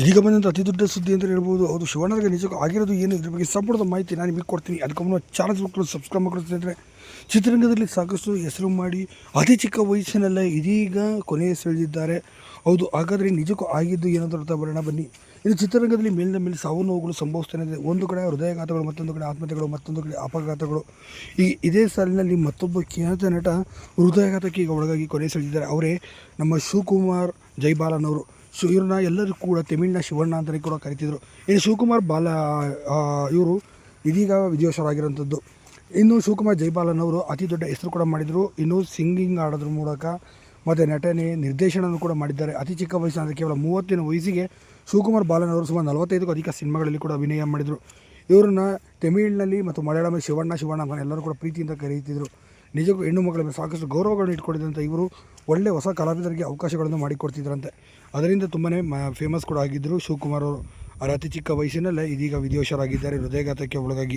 ಇದೀಗ ಬಂದಂಥ ಅತಿ ದೊಡ್ಡ ಸುದ್ದಿ ಅಂತ ಹೇಳ್ಬೋದು. ಅದು ಶಿವಣ್ಣರಿಗೆ ನಿಜಕ್ಕೂ ಆಗಿರೋದು ಏನು? ಇದ್ರ ಬಗ್ಗೆ ಸಂಪೂರ್ಣ ಮಾಹಿತಿ ನಾನು ನಿಮಗೆ ಕೊಡ್ತೀನಿ. ಅದಕ್ಕೆ ಮುನ್ನ ಚಾನಲ್ ಮಕ್ಕಳು ಸಬ್ಸ್ಕ್ರೈಬ್ ಮಾಡ್ಕೊಂಡು ಸ್ನೇಹಿತರೆ. ಚಿತ್ರರಂಗದಲ್ಲಿ ಸಾಕಷ್ಟು ಹೆಸರು ಮಾಡಿ ಅತಿ ಚಿಕ್ಕ ವಯಸ್ಸಿನಲ್ಲೇ ಇದೀಗ ಕೊನೆಯ ಸೆಳೆದಿದ್ದಾರೆ ಹೌದು, ಹಾಗಾದರೆ ನಿಜಕ್ಕೂ ಆಗಿದ್ದು ಏನಂತ ಅರ್ಥ ಬರೋಣ. ಬನ್ನಿ. ಇನ್ನು ಚಿತ್ರರಂಗದಲ್ಲಿ ಮೇಲಿನ ಮೇಲೆ ಸಾವು ನೋವುಗಳು ಸಂಭವಿಸ್ತಾನೆ ಇದೆ. ಒಂದು ಕಡೆ ಹೃದಯಘಾತಗಳು, ಮತ್ತೊಂದು ಕಡೆ ಆತ್ಮಹತ್ಯೆಗಳು, ಮತ್ತೊಂದು ಕಡೆ ಅಪಘಾತಗಳು. ಈ ಇದೇ ಸಾಲಿನಲ್ಲಿ ಮತ್ತೊಬ್ಬ ಖ್ಯಾತ ನಟ ಹೃದಯಘಾತಕ್ಕೆ ಈಗ ಒಳಗಾಗಿ ಕೊನೆ ಸೆಳೆದಿದ್ದಾರೆ ಅವರೇ ನಮ್ಮ ಶಿವಕುಮಾರ್ ಜೈಬಾಲನವರು. ಸೊ ಇವ್ರನ್ನ ಎಲ್ಲರೂ ಕೂಡ ತಮಿಳಿನ ಶಿವಣ್ಣ ಅಂತಲೇ ಕೂಡ ಕರಿತಿದ್ರು. ಇನ್ನು ಶಿವಕುಮಾರ್ ಬಾಲ ಇವರು ಇದೀಗ ವಿಧಿವಶರಾಗಿರೋಂಥದ್ದು ಇನ್ನು ಶಿವಕುಮಾರ್ ಜೈಪಾಲನ್ ಅವರು ಅತಿ ದೊಡ್ಡ ಹೆಸರು ಕೂಡ ಮಾಡಿದರು. ಇನ್ನು ಸಿಂಗಿಂಗ್ ಆಡೋದ್ರ ಮೂಲಕ ಮತ್ತು ನಟನೆ ನಿರ್ದೇಶನವನ್ನು ಕೂಡ ಮಾಡಿದ್ದಾರೆ. ಅತಿ ಚಿಕ್ಕ ವಯಸ್ಸಿನ ಕೇವಲ ಮೂವತ್ತಿನ ವಯಸ್ಸಿಗೆ ಶಿವಕುಮಾರ್ ಬಾಲನ್ ಅವರು ಸುಮಾರು ನಲವತ್ತೈದಕ್ಕೂ ಅಧಿಕ ಸಿನಿಮಾಗಳಲ್ಲಿ ಕೂಡ ಅಭಿನಯ ಮಾಡಿದರು. ಇವರನ್ನ ತಮಿಳಿನಲ್ಲಿ ಮತ್ತು ಮಲಯಾಳಂ ಶಿವಣ್ಣ ಶಿವಣ್ಣ ಎಲ್ಲರೂ ಕೂಡ ಪ್ರೀತಿಯಿಂದ ಕರೆಯುತ್ತಿದ್ದರು ನಿಜಕ್ಕೂ ಹೆಣ್ಣು ಮಕ್ಕಳ ಮೇಲೆ ಸಾಕಷ್ಟು ಗೌರವಗಳನ್ನು ಇಟ್ಕೊಂಡಿದ್ದಂಥ ಇವರು ಒಳ್ಳೆ ಹೊಸ ಕಲಾವಿದರಿಗೆ ಅವಕಾಶಗಳನ್ನು ಮಾಡಿಕೊಡ್ತಿದ್ರಂತೆ. ಅದರಿಂದ ತುಂಬಾ ಫೇಮಸ್ ಕೂಡ ಆಗಿದ್ದರು ಶಿವಕುಮಾರ್ ಅವರು ಅವರ ಅತಿ ಚಿಕ್ಕ ವಯಸ್ಸಿನಲ್ಲೇ ಇದೀಗ ವಿಧಿವಶರಾಗಿದ್ದಾರೆ ಹೃದಯಘಾತಕ್ಕೆ ಒಳಗಾಗಿ